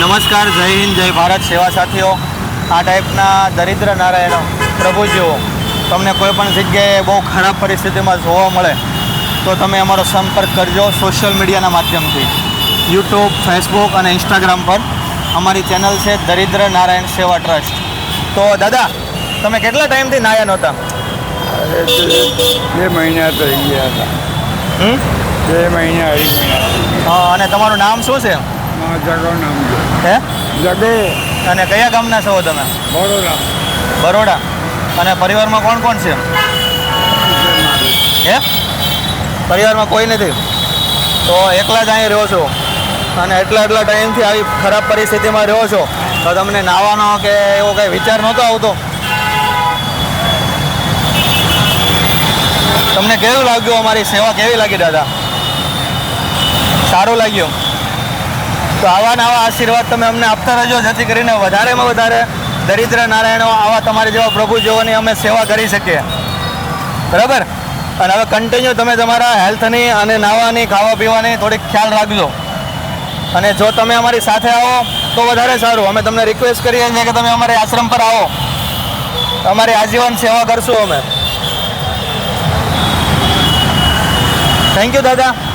નમસ્કાર જય હિન્દ જય ભારત. સેવા સાથીઓ આ ટાઈપના દરિદ્ર નારાયણ પ્રભુજીઓ તમને કોઈ પણ જગ્યાએ બહુ ખરાબ પરિસ્થિતિમાં જોવા મળે તો તમે અમારો સંપર્ક કરજો સોશિયલ મીડિયાના માધ્યમથી. યુટ્યુબ ફેસબુક અને ઇન્સ્ટાગ્રામ પર અમારી ચેનલ છે દરિદ્ર નારાયણ સેવા ટ્રસ્ટ. તો દાદા તમે કેટલા ટાઈમથી નાયા નહોતા? બે મહિના થઈ ગયા હતા. બે મહિના અઢી મહિના હા અને તમારું નામ શું છે? જગો નામ હે? જગો અને કયા ગામના છો તમે? બરોડા. બરોડા. અને પરિવારમાં કોણ કોણ છે? હે? પરિવારમાં કોઈ નથી? તો એકલા જ અહીં રહો છો? અને એટલા એટલા ટાઈમથી આવી ખરાબ પરિસ્થિતિમાં રહો છો? તો તમને નાવાનો કે એવો કંઈ વિચાર નહોતો આવતો? તમને કેવું લાગ્યું અમારી સેવા? કેવી લાગી દાદા? સારું લાગ્યું? તો આવા ને આવા આશીર્વાદ તમે અમને આપતા રહેજો, જેથી કરીને વધારેમાં વધારે દરિદ્ર નારાયણો આવા તમારી જેવા પ્રભુ જેવાની અમે સેવા કરી શકીએ. બરાબર? અને હવે કન્ટિન્યુ તમે તમારા હેલ્થની અને નાવાની ખાવા પીવાની થોડીક ખ્યાલ રાખજો. અને જો તમે અમારી સાથે આવો, તો વધારે સારું. અમે તમને રિક્વેસ્ટ કરીએ છીએ કે તમે અમારે આશ્રમ પર આવો. અમારી આજીવન સેવા કરશું અમે. થેન્ક યુ દાદા.